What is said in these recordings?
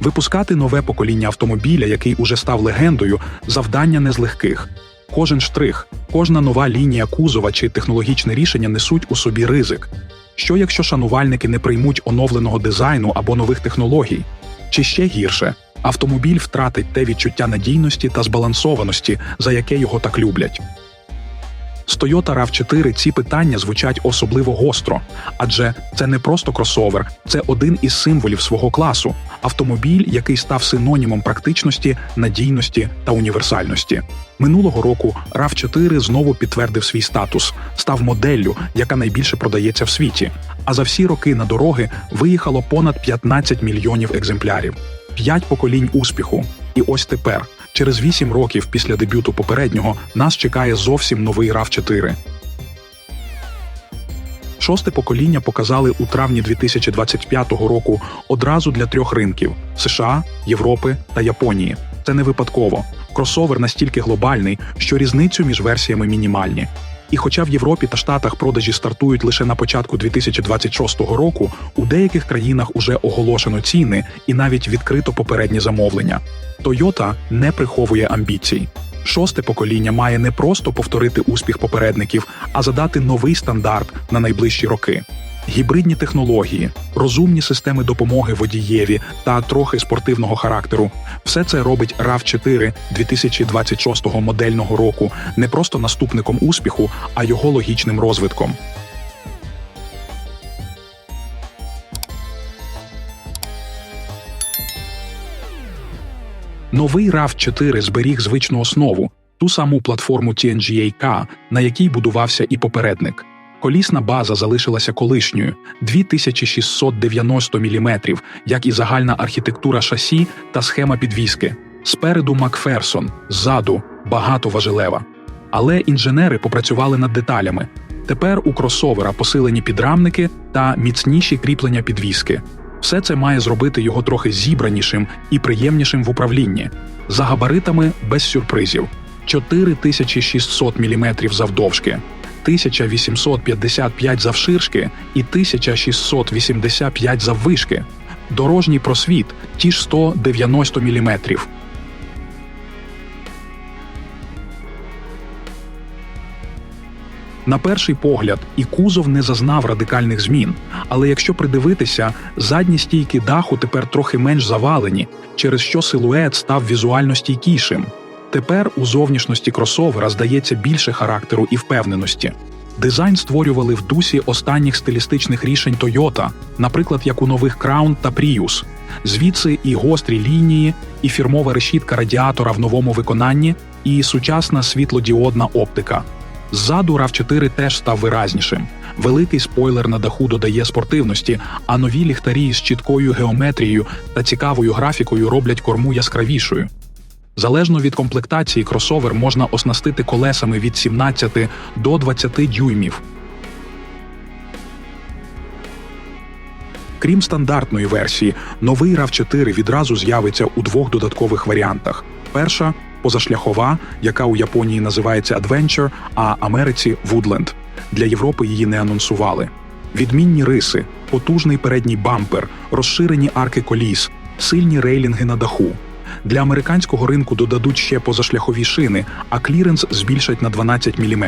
Випускати нове покоління автомобіля, який уже став легендою, завдання не з легких. Кожен штрих, кожна нова лінія кузова чи технологічне рішення несуть у собі ризик. Що якщо шанувальники не приймуть оновленого дизайну або нових технологій? Чи ще гірше, автомобіль втратить те відчуття надійності та збалансованості, за яке його так люблять. З Toyota RAV4 ці питання звучать особливо гостро, адже це не просто кросовер, це один із символів свого класу автомобіль, який став синонімом практичності, надійності та універсальності. Минулого року RAV4 знову підтвердив свій статус, став моделлю, яка найбільше продається в світі. А за всі роки на дороги виїхало понад 15 мільйонів екземплярів, п'ять поколінь успіху. І ось тепер, через 8 років після дебюту попереднього, нас чекає зовсім новий RAV4. Шосте покоління показали у травні 2025 року одразу для трьох ринків: США, Європи та Японії. Це не випадково. Кросовер настільки глобальний, що різницю між версіями мінімальні. І хоча в Європі та Штатах продажі стартують лише на початку 2026 року, у деяких країнах уже оголошено ціни і навіть відкрито попередні замовлення. Toyota не приховує амбіцій. Шосте покоління має не просто повторити успіх попередників, а задати новий стандарт на найближчі роки. Гібридні технології, розумні системи допомоги водієві та трохи спортивного характеру все це робить RAV4 2026 модельного року не просто наступником успіху, а його логічним розвитком. Новий RAV4 зберіг звичну основу, ту саму платформу TNGA-K, на якій будувався і попередник. Колісна база залишилася колишньою 2690 мм, як і загальна архітектура шасі та схема підвіски. Спереду Макферсон, ззаду багатоважелева. Але інженери попрацювали над деталями. Тепер у кросовера посилені підрамники та міцніші кріплення підвіски. Все це має зробити його трохи зібранішим і приємнішим в управлінні. За габаритами без сюрпризів: 4600 мм завдовжки, 1855 завширшки і 1685 заввишки. Дорожній просвіт ті ж 190 мм. На перший погляд, і кузов не зазнав радикальних змін. Але якщо придивитися, задні стійки даху тепер трохи менш завалені, через що силует став візуально стійкішим. Тепер у зовнішності кросовера здається більше характеру і впевненості. Дизайн створювали в дусі останніх стилістичних рішень Toyota, наприклад, як у нових Crown та Prius. Звідси і гострі лінії, і фірмова решітка радіатора в новому виконанні, і сучасна світлодіодна оптика. Ззаду RAV4 теж став виразнішим. Великий спойлер на даху додає спортивності, а нові ліхтарі з чіткою геометрією та цікавою графікою роблять корму яскравішою. Залежно від комплектації, кросовер можна оснастити колесами від 17 до 20 дюймів. Крім стандартної версії, новий RAV4 відразу з'явиться у двох додаткових варіантах. Перша позашляхова, яка у Японії називається Adventure, а Америці Woodland. Для Європи її не анонсували. Відмінні риси, потужний передній бампер, розширені арки коліс, сильні рейлінги на даху. Для американського ринку додадуть ще позашляхові шини, а кліренс збільшать на 12 мм.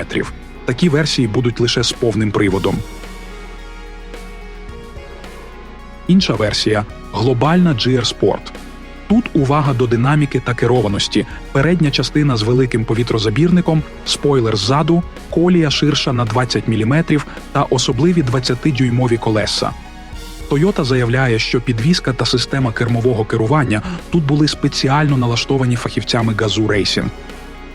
Такі версії будуть лише з повним приводом. Інша версія глобальна GR Sport. Тут увага до динаміки та керованості, передня частина з великим повітрозабірником, спойлер ззаду, колія ширша на 20 мм та особливі 20-дюймові колеса. Toyota заявляє, що підвізка та система кермового керування тут були спеціально налаштовані фахівцями газу Racing.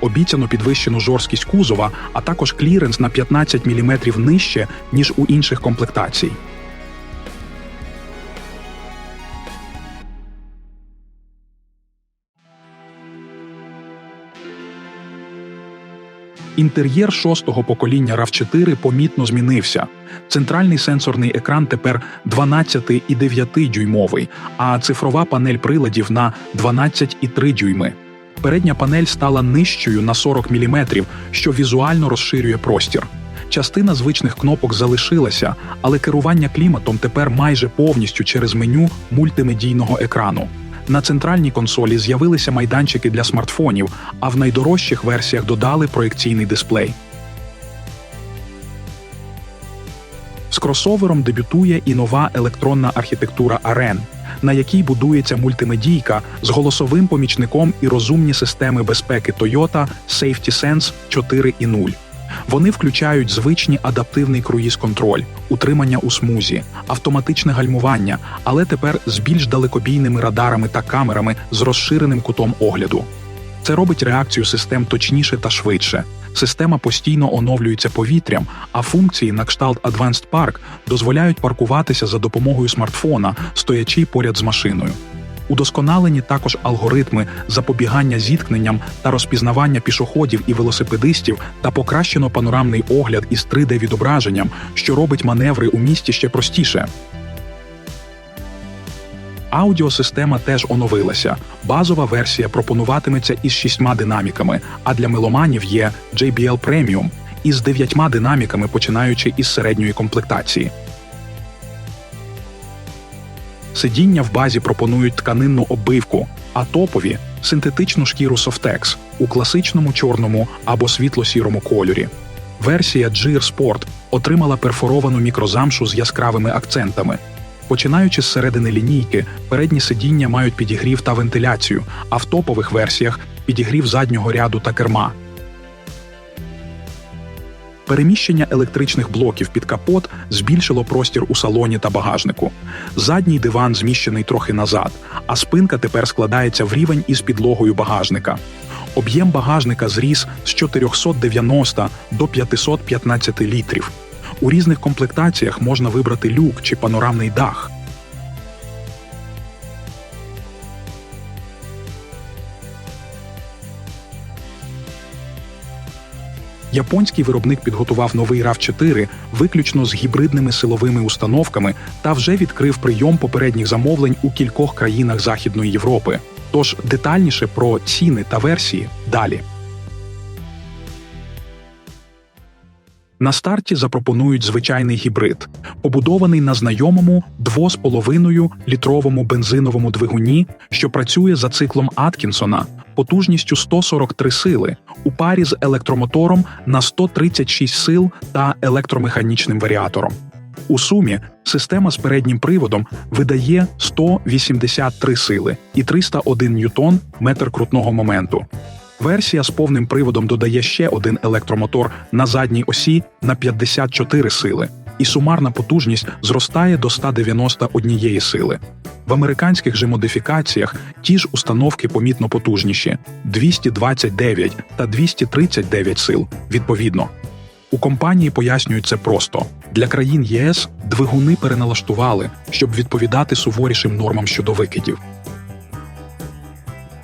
Обіцяно підвищену жорсткість кузова, а також кліренс на 15 мм нижче, ніж у інших комплектацій. Інтер'єр шостого покоління RAV4 помітно змінився. Центральний сенсорний екран тепер 12 і 9 дюймовий, а цифрова панель приладів на 12,3 дюйми. Передня панель стала нижчою на 40 мм, що візуально розширює простір. Частина звичних кнопок залишилася, але керування кліматом тепер майже повністю через меню мультимедійного екрану. На центральній консолі з'явилися майданчики для смартфонів, а в найдорожчих версіях додали проекційний дисплей. З кросовером дебютує і нова електронна архітектура Арен, на якій будується мультимедійка з голосовим помічником і розумні системи безпеки Toyota Safety Sense 4.0. Вони включають звичні адаптивний круїз-контроль, утримання у смузі, автоматичне гальмування, але тепер з більш далекобійними радарами та камерами з розширеним кутом огляду. Це робить реакцію систем точніше та швидше. Система постійно оновлюється повітрям, а функції на кшталт Advanced Park дозволяють паркуватися за допомогою смартфона, стоячи поряд з машиною. Удосконалені також алгоритми запобігання зіткненням та розпізнавання пішоходів і велосипедистів та покращено панорамний огляд із 3D-відображенням, що робить маневри у місті ще простіше. Аудіосистема теж оновилася. Базова версія пропонуватиметься із шістьма динаміками, а для меломанів є JBL Premium із дев'ятьма динаміками, починаючи із середньої комплектації. Сидіння в базі пропонують тканинну оббивку, а топові синтетичну шкіру Softex у класичному чорному або світло-сірому кольорі. Версія Gear Sport отримала перфоровану мікрозамшу з яскравими акцентами. Починаючи з середини лінійки, передні сидіння мають підігрів та вентиляцію, а в топових версіях підігрів заднього ряду та керма. Переміщення електричних блоків під капот збільшило простір у салоні та багажнику. Задній диван зміщений трохи назад, а спинка тепер складається в рівень із підлогою багажника. Об'єм багажника зріс з 490 до 515 літрів. У різних комплектаціях можна вибрати люк чи панорамний дах. Японський виробник підготував новий rav 4 виключно з гібридними силовими установками та вже відкрив прийом попередніх замовлень у кількох країнах Західної Європи. Тож детальніше про ціни та версії далі. На старті запропонують звичайний гібрид, побудований на знайомому 2,5 літровому бензиновому двигуні, що працює за циклом Аткінсона потужністю 143 сили у парі з електромотором на 136 сил та електромеханічним варіатором. У сумі система з переднім приводом видає 183 сили і 301 ньютон метр крутного моменту. Версія з повним приводом додає ще один електромотор на задній осі на 54 сили, і сумарна потужність зростає до 191 сили. В американських же модифікаціях ті ж установки помітно потужніші 229 та 239 сил відповідно. У компанії пояснюють це просто для країн ЄС двигуни переналаштували, щоб відповідати суворішим нормам щодо викидів.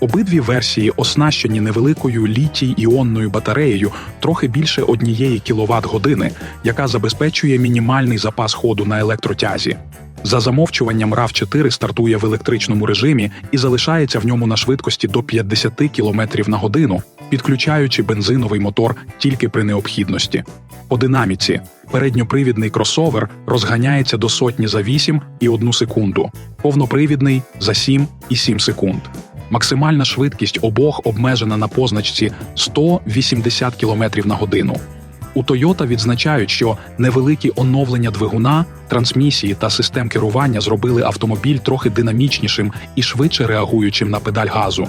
Обидві версії оснащені невеликою літій іонною батареєю трохи більше однієї кіловат години, яка забезпечує мінімальний запас ходу на електротязі. За замовчуванням rav 4 стартує в електричному режимі і залишається в ньому на швидкості до 50 км на годину, підключаючи бензиновий мотор тільки при необхідності. По динаміці передньопривідний кросовер розганяється до сотні за 8 і 1 секунду, повнопривідний за 7 і 7 секунд. Максимальна швидкість обох обмежена на позначці 180 км на годину. У Toyota відзначають, що невеликі оновлення двигуна, трансмісії та систем керування зробили автомобіль трохи динамічнішим і швидше реагуючим на педаль газу.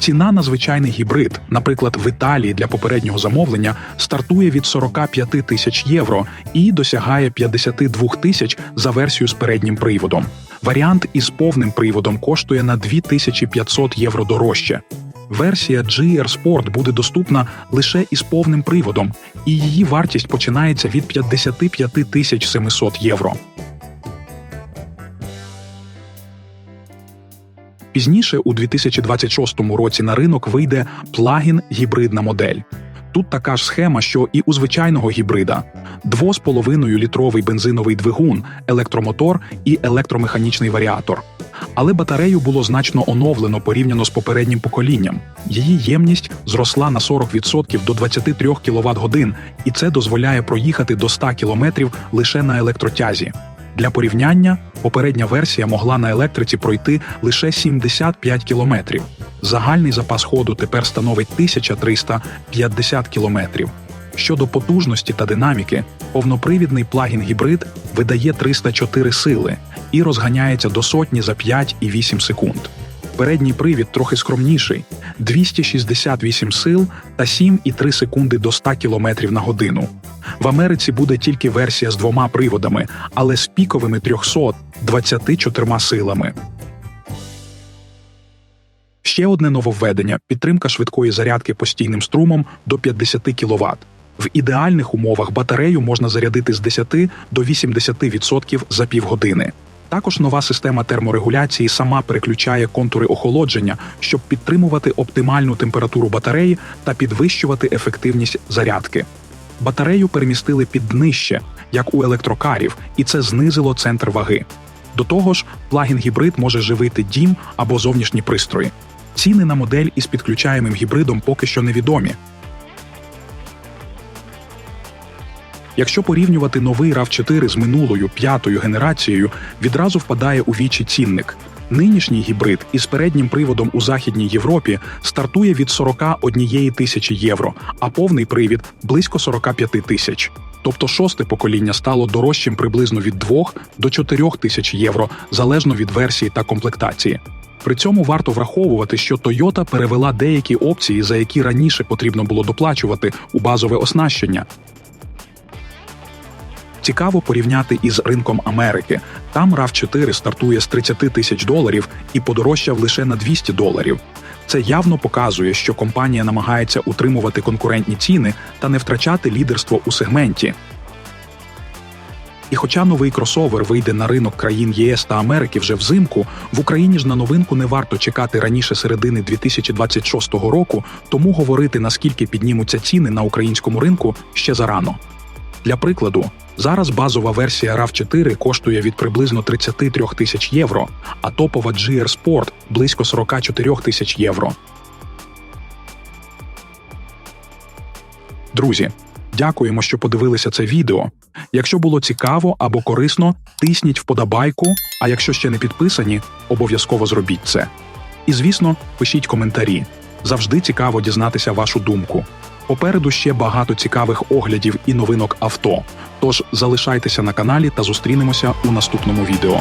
Ціна на звичайний гібрид, наприклад, в Італії для попереднього замовлення, стартує від 45 тисяч євро і досягає 52 тисяч за версію з переднім приводом. Варіант із повним приводом коштує на 2500 євро дорожче. Версія GR Sport буде доступна лише із повним приводом, і її вартість починається від 55 тисяч 700 євро. Пізніше, у 2026 році, на ринок вийде плагін гібридна модель. Тут така ж схема, що і у звичайного гібрида: 2,5 літровий бензиновий двигун, електромотор і електромеханічний варіатор. Але батарею було значно оновлено порівняно з попереднім поколінням. Її ємність зросла на 40% до 23 кВт годин, і це дозволяє проїхати до 100 км лише на електротязі. Для порівняння, попередня версія могла на електриці пройти лише 75 кілометрів. Загальний запас ходу тепер становить 1350 кілометрів. Щодо потужності та динаміки, повнопривідний плагін-гібрид видає 304 сили і розганяється до сотні за 5,8 секунд. Передній привід трохи скромніший 268 сил та 7,3 секунди до 100 км на годину. В Америці буде тільки версія з двома приводами, але з піковими 324 силами. Ще одне нововведення підтримка швидкої зарядки постійним струмом до 50 кВт. В ідеальних умовах батарею можна зарядити з 10 до 80% за півгодини. Також нова система терморегуляції сама переключає контури охолодження, щоб підтримувати оптимальну температуру батареї та підвищувати ефективність зарядки. Батарею перемістили під днище, як у електрокарів, і це знизило центр ваги. До того ж, плагін-гібрид може живити дім або зовнішні пристрої. Ціни на модель із підключаємим гібридом поки що невідомі. Якщо порівнювати новий RAV4 з минулою п'ятою генерацією, відразу впадає у вічі цінник. Нинішній гібрид із переднім приводом у Західній Європі стартує від 41 тисячі євро, а повний привід близько 45 тисяч. Тобто шосте покоління стало дорожчим приблизно від 2 до 4 тисяч євро, залежно від версії та комплектації. При цьому варто враховувати, що Toyota перевела деякі опції, за які раніше потрібно було доплачувати у базове оснащення, Цікаво порівняти із ринком Америки. Там RAV4 стартує з 30 тисяч доларів і подорожчав лише на 200 доларів. Це явно показує, що компанія намагається утримувати конкурентні ціни та не втрачати лідерство у сегменті. І хоча новий кросовер вийде на ринок країн ЄС та Америки вже взимку, в Україні ж на новинку не варто чекати раніше середини 2026 року, тому говорити наскільки піднімуться ціни на українському ринку ще зарано. Для прикладу, зараз базова версія RAV4 коштує від приблизно 33 тисяч євро, а топова GR Sport – близько 44 тисяч євро. Друзі, дякуємо, що подивилися це відео. Якщо було цікаво або корисно, тисніть вподобайку, а якщо ще не підписані, обов'язково зробіть це. І звісно, пишіть коментарі. Завжди цікаво дізнатися вашу думку. Попереду ще багато цікавих оглядів і новинок авто. Тож залишайтеся на каналі та зустрінемося у наступному відео.